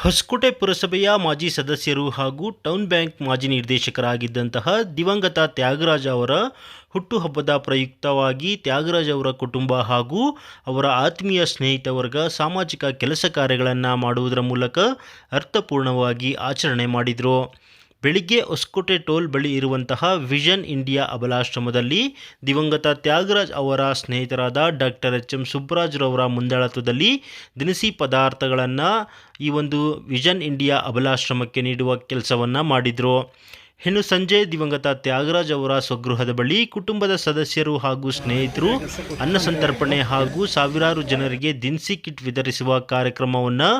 ಹೊಸಕೋಟೆ ಪುರಸಭೆಯ ಮಾಜಿ ಸದಸ್ಯರು ಹಾಗೂ ಟೌನ್ ಬ್ಯಾಂಕ್ ಮಾಜಿ ನಿರ್ದೇಶಕರಾಗಿದ್ದಂತಹ ದಿವಂಗತ ತ್ಯಾಗರಾಜ ಅವರ ಹುಟ್ಟುಹಬ್ಬದ ಪ್ರಯುಕ್ತವಾಗಿ ತ್ಯಾಗರಾಜ್ ಅವರ ಕುಟುಂಬ ಹಾಗೂ ಅವರ ಆತ್ಮೀಯ ಸ್ನೇಹಿತ ವರ್ಗ ಸಾಮಾಜಿಕ ಕೆಲಸ ಕಾರ್ಯಗಳನ್ನು ಮಾಡುವುದರ ಮೂಲಕ ಅರ್ಥಪೂರ್ಣವಾಗಿ ಆಚರಣೆ ಮಾಡಿದರು. ಬೆಳಿಗ್ಗೆ ಹೊಸಕೋಟೆ ಟೋಲ್ ಬಳಿ ಇರುವಂತಹ ವಿಷನ್ ಇಂಡಿಯಾ ಅಬಲಾಶ್ರಮದಲ್ಲಿ ದಿವಂಗತ ತ್ಯಾಗರಾಜ್ ಅವರ ಸ್ನೇಹಿತರಾದ ಡಾಕ್ಟರ್ ಎಚ್ ಎಂ ಸುಬ್ಬರಾಜ್ರವರ ಮುಂದಾಳತ್ವದಲ್ಲಿ ದಿನಸಿ ಪದಾರ್ಥಗಳನ್ನು ಈ ಒಂದು ವಿಷನ್ ಇಂಡಿಯಾ ಅಬಲಾಶ್ರಮಕ್ಕೆ ನೀಡುವ ಕೆಲಸವನ್ನು ಮಾಡಿದರು. ಇನ್ನು ಸಂಜೆ ದಿವಂಗತ ತ್ಯಾಗರಾಜ್ ಅವರ ಸ್ವಗೃಹದ ಬಳಿ ಕುಟುಂಬದ ಸದಸ್ಯರು ಹಾಗೂ ಸ್ನೇಹಿತರು ಅನ್ನ ಸಂತರ್ಪಣೆ ಹಾಗೂ ಸಾವಿರಾರು ಜನರಿಗೆ ದಿನಸಿ ಕಿಟ್ ವಿತರಿಸುವ ಕಾರ್ಯಕ್ರಮವನ್ನು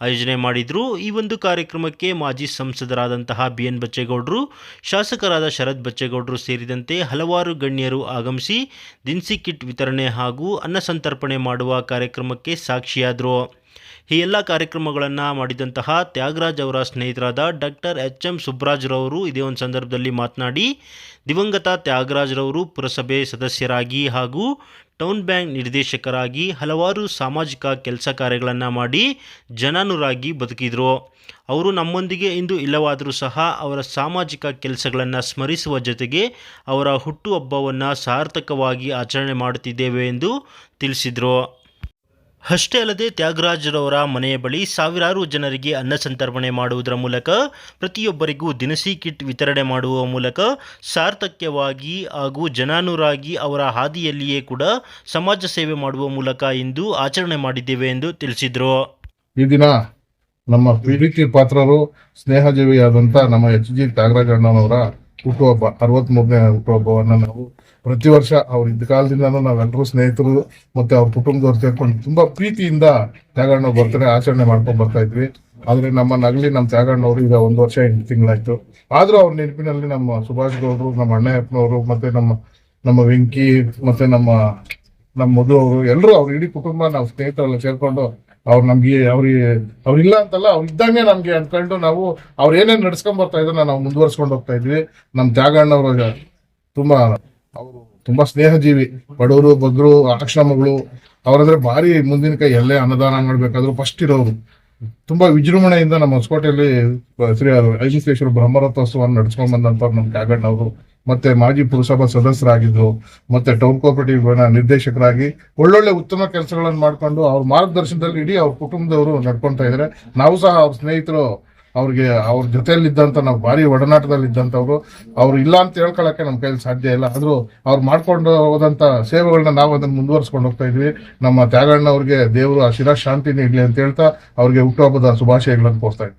ಆಯೋಜನೆ ಮಾಡಿದರು. ಈ ಒಂದು ಕಾರ್ಯಕ್ರಮಕ್ಕೆ ಮಾಜಿ ಸಂಸದರಾದಂತಹ ಬಿ ಎನ್ ಬಚ್ಚೇಗೌಡರು, ಶಾಸಕರಾದ ಶರದ್ ಬಚ್ಚೇಗೌಡರು ಸೇರಿದಂತೆ ಹಲವಾರು ಗಣ್ಯರು ಆಗಮಿಸಿ ದಿನಸಿ ಕಿಟ್ ವಿತರಣೆ ಹಾಗೂ ಅನ್ನ ಸಂತರ್ಪಣೆ ಮಾಡುವ ಕಾರ್ಯಕ್ರಮಕ್ಕೆ ಸಾಕ್ಷಿಯಾದರು. ಈ ಎಲ್ಲ ಕಾರ್ಯಕ್ರಮಗಳನ್ನು ಮಾಡಿದಂತಹ ತ್ಯಾಗರಾಜ್ ಅವರ ಸ್ನೇಹಿತರಾದ ಡಾಕ್ಟರ್ ಎಚ್ ಎಂ ಸುಬ್ರಾಜ್ರವರು ಇದೇ ಒಂದು ಸಂದರ್ಭದಲ್ಲಿ ಮಾತನಾಡಿ, ದಿವಂಗತ ತ್ಯಾಗರಾಜ್ರವರು ಪುರಸಭೆ ಸದಸ್ಯರಾಗಿ ಹಾಗೂ ಟೌನ್ ಬ್ಯಾಂಕ್ ನಿರ್ದೇಶಕರಾಗಿ ಹಲವಾರು ಸಾಮಾಜಿಕ ಕೆಲಸ ಕಾರ್ಯಗಳನ್ನು ಮಾಡಿ ಜನಾನುರಾಗಿ ಬದುಕಿದರು. ಅವರು ನಮ್ಮೊಂದಿಗೆ ಇಂದು ಇಲ್ಲವಾದರೂ ಸಹ ಅವರ ಸಾಮಾಜಿಕ ಕೆಲಸಗಳನ್ನು ಸ್ಮರಿಸುವ ಜೊತೆಗೆ ಅವರ ಹುಟ್ಟುಹಬ್ಬವನ್ನು ಸಾರ್ಥಕವಾಗಿ ಆಚರಣೆ ಮಾಡುತ್ತಿದ್ದೇವೆ ಎಂದು ತಿಳಿಸಿದರು. ಅಷ್ಟೇ ಅಲ್ಲದೆ ತ್ಯಾಗರಾಜರವರ ಮನೆಯ ಬಳಿ ಸಾವಿರಾರು ಜನರಿಗೆ ಅನ್ನ ಸಂತರ್ಪಣೆ ಮಾಡುವುದರ ಮೂಲಕ ಪ್ರತಿಯೊಬ್ಬರಿಗೂ ದಿನಸಿ ಕಿಟ್ ವಿತರಣೆ ಮಾಡುವ ಮೂಲಕ ಸಾರ್ಥಕ್ಯವಾಗಿ ಹಾಗೂ ಜನಾನುರಾಗಿ ಅವರ ಹಾದಿಯಲ್ಲಿಯೇ ಕೂಡ ಸಮಾಜ ಸೇವೆ ಮಾಡುವ ಮೂಲಕ ಇಂದು ಆಚರಣೆ ಮಾಡಿದ್ದೇವೆ ಎಂದು ತಿಳಿಸಿದರು. ಈ ದಿನ ನಮ್ಮ ಪ್ರೀತಿ ಪಾತ್ರರು ಸ್ನೇಹಜೀವಿಯಾದಂಥ ನಮ್ಮ ಎಚ್ ಜಿ ತ್ಯಾಗರಾಜಣ್ಣನವರ ಹುಟ್ಟುಹಬ್ಬ, ಅರವತ್ಮೂರನೇ ಮೂರನೇ ಹುಟ್ಟುಹಬ್ಬವನ್ನ ನಾವು ಪ್ರತಿ ವರ್ಷ ಅವ್ರ ಇದ್ದ ಕಾಲದಿಂದ ನಾವೆಲ್ಲರೂ ಸ್ನೇಹಿತರು ಮತ್ತೆ ಅವ್ರ ಕುಟುಂಬದವ್ರು ಸೇರ್ಕೊಂಡು ತುಂಬಾ ಪ್ರೀತಿಯಿಂದ ತ್ಯಾಗಣ್ಣ ಬರ್ತಾರೆ, ಆಚರಣೆ ಮಾಡ್ಕೊಂಡು ಬರ್ತಾ ಇದ್ವಿ. ಆದ್ರೆ ನಮ್ಮ ನಗಲಿ, ನಮ್ಮ ತ್ಯಾಗಣ್ಣವ್ರು ಈಗ ಒಂದು ವರ್ಷ ಎಂಟು ತಿಂಗಳಾಯ್ತು. ಆದ್ರೂ ಅವ್ರ ನೆನಪಿನಲ್ಲಿ ನಮ್ಮ ಸುಭಾಷ್ ಗೌಡ್ರು, ನಮ್ಮ ಅಣ್ಣಯ್ಯಪ್ಪನವರು ಮತ್ತೆ ನಮ್ಮ ನಮ್ಮ ವೆಂಕಿ ಮತ್ತೆ ನಮ್ಮ ನಮ್ಮ ಮಧು ಅವರು ಎಲ್ಲರೂ ಅವ್ರ ಇಡೀ ಕುಟುಂಬ ನಾವು ಸ್ನೇಹಿತರೆಲ್ಲ ಸೇರ್ಕೊಂಡು ಅವ್ರು ನಮ್ಗೆ ಅವ್ರಿಗೆ ಅವ್ರಿಲ್ಲ ಅಂತಲ್ಲ, ಅವ್ರು ಇದ್ದಂಗೆ ನಮ್ಗೆ ಅನ್ಕೊಂಡು ನಾವು ಅವ್ರು ಏನೇನು ನಡ್ಸ್ಕೊಂಡ್ ಬರ್ತಾ ಇದ್ರು ನಾವು ಮುಂದುವರ್ಸ್ಕೊಂಡು ಹೋಗ್ತಾ ಇದ್ವಿ. ನಮ್ ಜಾಗಣ್ಣವ್ರ ತುಂಬಾ, ಅವರು ತುಂಬಾ ಸ್ನೇಹಜೀವಿ. ಬಡವರು, ಬಗ್ರು ಆಶ್ರಮಗಳು ಅವ್ರಂದ್ರೆ ಭಾರಿ ಮುಂದಿನ ಕೈ, ಎಲ್ಲೇ ಅನ್ನದಾನ ಮಾಡ್ಬೇಕಾದ್ರು ಫಸ್ಟ್ ಇರೋರು ತುಂಬಾ ವಿಜೃಂಭಣೆಯಿಂದ ನಮ್ಮ ಹೊಸಕೋಟೆಯಲ್ಲಿ ಶ್ರೀ ಐಶ್ವೇಶ್ವರ ಬ್ರಹ್ಮರಥೋತ್ಸವವನ್ನು ನಡ್ಸ್ಕೊಂಡ್ ಬಂದಂತವ್ರು ನಮ್ಮ ತ್ಯಾಗಣ್ಣವರು ಮತ್ತೆ ಮಾಜಿ ಪುರಸಭಾ ಸದಸ್ಯರಾಗಿದ್ದು, ಮತ್ತೆ ಟೌನ್ ಕೋಆಪರೇಟಿವ್ ನಿರ್ದೇಶಕರಾಗಿ ಒಳ್ಳೊಳ್ಳೆ ಉತ್ತಮ ಕೆಲಸಗಳನ್ನು ಮಾಡ್ಕೊಂಡು ಅವ್ರ ಮಾರ್ಗದರ್ಶನದಲ್ಲಿ ಇಡೀ ಅವ್ರ ಕುಟುಂಬದವರು ನಡ್ಕೊತಾ ಇದ್ದಾರೆ ನಾವು ಸಹ ಅವ್ರ ಸ್ನೇಹಿತರು, ಅವ್ರಿಗೆ ಅವ್ರ ಜೊತೆಯಲ್ಲಿದ್ದಂತ ನಾವು ಭಾರಿ ಒಡನಾಟದಲ್ಲಿ ಇದ್ದಂಥವ್ರು ಅವ್ರು ಇಲ್ಲ ಅಂತ ಹೇಳ್ಕೊಳಕ್ಕೆ ನಮ್ಮ ಕೈಯಲ್ಲಿ ಸಾಧ್ಯ ಇಲ್ಲ. ಆದ್ರೂ ಅವ್ರು ಮಾಡ್ಕೊಂಡು ಹೋದಂಥ ಸೇವೆಗಳನ್ನ ನಾವು ಅದನ್ನು ಮುಂದುವರ್ಸ್ಕೊಂಡು ಹೋಗ್ತಾ ಇದ್ವಿ. ನಮ್ಮ ತ್ಯಾಗಣ್ಣ ಅವ್ರಿಗೆ ದೇವರು ಆ ಶಿರಾ ಶಾಂತಿ ನೀಡಲಿ ಅಂತ ಹೇಳ್ತಾ ಅವ್ರಿಗೆ ಹುಟ್ಟುಹಬ್ಬದ ಶುಭಾಶಯಗಳನ್ನು ಕೋರ್ತಾ ಇದ್ವಿ.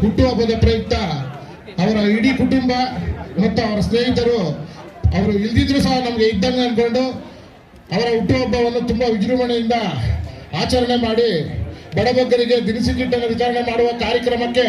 ಹುಟ್ಟುಹಬ್ಬದ ಪ್ರಯುಕ್ತ ಅವರ ಇಡೀ ಕುಟುಂಬ ಮತ್ತು ಅವರ ಸ್ನೇಹಿತರು, ಅವರು ಇಲ್ದಿದ್ರು ಸಹ ನಮಗೆ ಇದ್ದಂಗೆ ಅನ್ಕೊಂಡು ಅವರ ಹುಟ್ಟುಹಬ್ಬವನ್ನು ತುಂಬ ವಿಜೃಂಭಣೆಯಿಂದ ಆಚರಣೆ ಮಾಡಿ ಬಡಬಗ್ಗರಿಗೆ ದಿನಸಿ ಕಿಟ್ಟನ್ನು ವಿತರಣೆ ಮಾಡುವ ಕಾರ್ಯಕ್ರಮಕ್ಕೆ